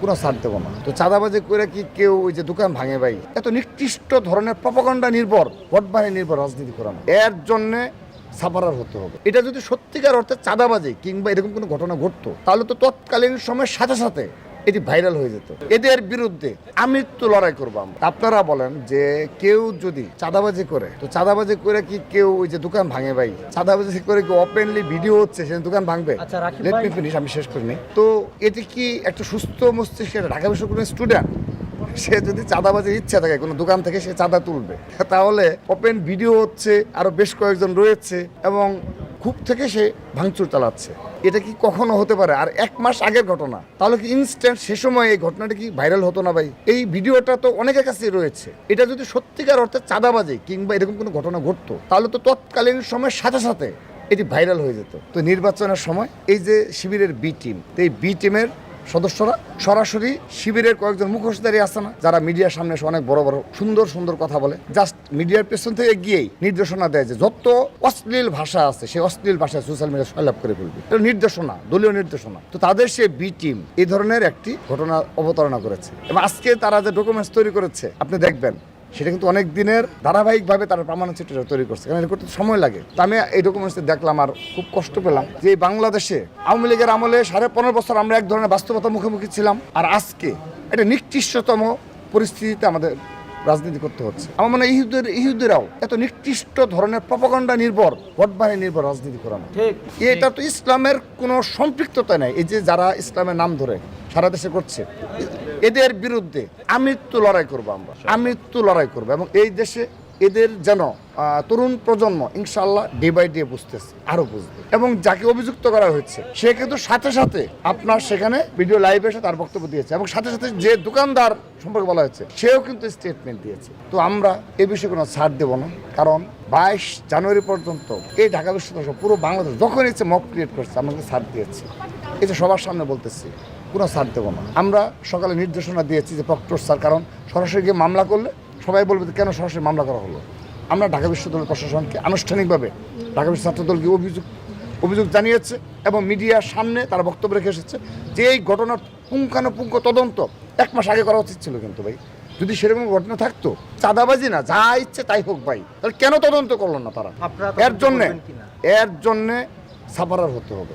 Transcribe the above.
কোনো ছাড় দেবো না। তো চাঁদাবাজি করে কি কেউ ওই যে দোকান ভাঙে ভাই? এত নির্দিষ্ট ধরনের প্রপাগণ্ডা নির্ভর ভোট বাহিনী নির্ভর রাজনীতি করানো এর জন্যে সাফারার হতে হবে। এটা যদি সত্যিকার অর্থে চাঁদাবাজি কিংবা এরকম কোনো ঘটনা ঘটতো, তাহলে তো তৎকালীন সময়ের সাথে সাথে এটি ভাইরাল হয়ে যেত। এদের বিরুদ্ধে আমি তো লড়াই করব আমরা। আপনারা বলেন যে কেউ যদি চাঁদাবাজি করে তো চাঁদাবাজি করে কি কেউ ওই যে দোকান ভাঙে ভাই? চাঁদাবাজি করে কি ওপেনলি ভিডিও হচ্ছে সে দোকান ভাঙবে? লেট মি ফিনিশ আমি শেষ করিনি তো এটি কি একটা সুস্থ মস্তিষ্কের ঢাকা বিশ্ববিদ্যালয়ের স্টুডেন্ট সে যদি চাঁদাবাজির ইচ্ছা থাকে কোনো দোকান থেকে সে চাঁদা তুলবে। তাহলে ওপেন ভিডিও হচ্ছে আরও বেশ কয়েকজন রয়েছে এবং খুব থেকে সে ভাঙচুর চালাচ্ছে। এটা কি কখনো হতে পারে? আর এক মাস আগের ঘটনা, তাহলে কি ইনস্ট্যান্ট সে সময় এই ঘটনাটা কি ভাইরাল হতো না ভাই? এই ভিডিওটা তো অনেকের কাছে রয়েছে। এটা যদি সত্যিকার অর্থে চাঁদাবাজি কিংবা এরকম কোনো ঘটনা ঘটতো, তাহলে তো তৎকালীন সময়ের সাথে সাথে এটি ভাইরাল হয়ে যেত। তো নির্বাচনের সময় এই যে শিবিরের বি টিম এই বি টিমের সদস্যরা সরাসরি শিবিরের কয়েকজন মুখোশধারী আছে না, যারা মিডিয়ার সামনে এসে অনেক বড় বড় সুন্দর সুন্দর কথা বলে। জাস্ট মিডিয়ার পেছন থেকে গিয়েই নির্দেশনা দেয় যে যত অশ্লীল ভাষা আছে, সেই অশ্লীল ভাষায় সোশ্যাল মিডিয়া সয়লাভ করে ফেলবে। এটা নির্দেশনা, দলীয় নির্দেশনা। তো তাদের সে বি টিম এই ধরনের একটি ঘটনা অবতারণা করেছে। এবং আজকে তারা যে ডকুমেন্টস তৈরি করেছে, আপনি দেখবেন সেটা কিন্তু অনেক দিনের ধারাবাহিকভাবে তারা প্রমাণ চিত্রটা তৈরি করছে কারণ এটা করতে সময় লাগে। তো আমি এই ডকুমেন্টস দেখলাম আর খুব কষ্ট পেলাম যে বাংলাদেশে আওয়ামী লীগের আমলে সাড়ে পনেরো বছর আমরা এক ধরনের বাস্তবতা মুখোমুখি ছিলাম আর আজকে এটা নিকৃষ্টতম পরিস্থিতিতে আমাদের রাজনীতি করতে হচ্ছে। আমার মনে হয় ইহুদের ইহুদেরাও এত নিকৃষ্ট ধরনের প্রপাগণ্ডা নির্ভর ভোট বাহিনী নির্ভর রাজনীতি করানো এটা তো ইসলামের কোনো সম্পৃক্ততা নেই। এই যে যারা ইসলামের নাম ধরে সারা দেশে করছে এদের বিরুদ্ধে আমৃত্যু লড়াই করব আমরা। আমৃত্যু লড়াই করব এবং এই দেশে এদের যেন তরুণ প্রজন্ম ইনশাল্লাহ ডে বাই ডে বুঝতেছে আরও বুঝবে। এবং যাকে অভিযুক্ত করা হয়েছে সে কিন্তু সাথে সাথে আপনার সেখানে ভিডিও লাইভ এসে তার বক্তব্য দিয়েছে এবং সাথে সাথে যে দোকানদার সম্পর্কে বলা হয়েছে সেও কিন্তু স্টেটমেন্ট দিয়েছে। তো আমরা এ বিষয়ে কোনো ছাড় দেব না কারণ বাইশ জানুয়ারি পর্যন্ত এই ঢাকা বিশ্ববিদ্যালয় পুরো বাংলাদেশ যখন ইচ্ছে মক ক্রিয়েট করছে আমাকে ছাড় দিয়েছে। এটা সবার সামনে বলতেছি কোনো ছাড় দেবো না। আমরা সকালে নির্দেশনা দিয়েছি যে প্রক্টর স্যার কারণ সরাসরি গিয়ে মামলা করলে সবাই বলবে যে কেন সরাসরি মামলা করা হলো। আমরা ঢাকা বিশ্ববিদ্যালয় প্রশাসনকে আনুষ্ঠানিকভাবে ঢাকা বিশ্ব ছাত্রদলকে অভিযোগ অভিযোগ জানিয়েছে এবং মিডিয়ার সামনে তারা বক্তব্য রেখে এসেছে যে এই ঘটনার পুঙ্খানুপুঙ্খ তদন্ত এক মাস আগে করা উচিত ছিল কিন্তু ভাই। যদি সেরকম ঘটনা থাকতো চাঁদাবাজি না যা ইচ্ছে তাই হোক ভাই। তাহলে কেন তদন্ত করল না তারা? এর জন্যে এর জন্যে সাফারার হতে হবে।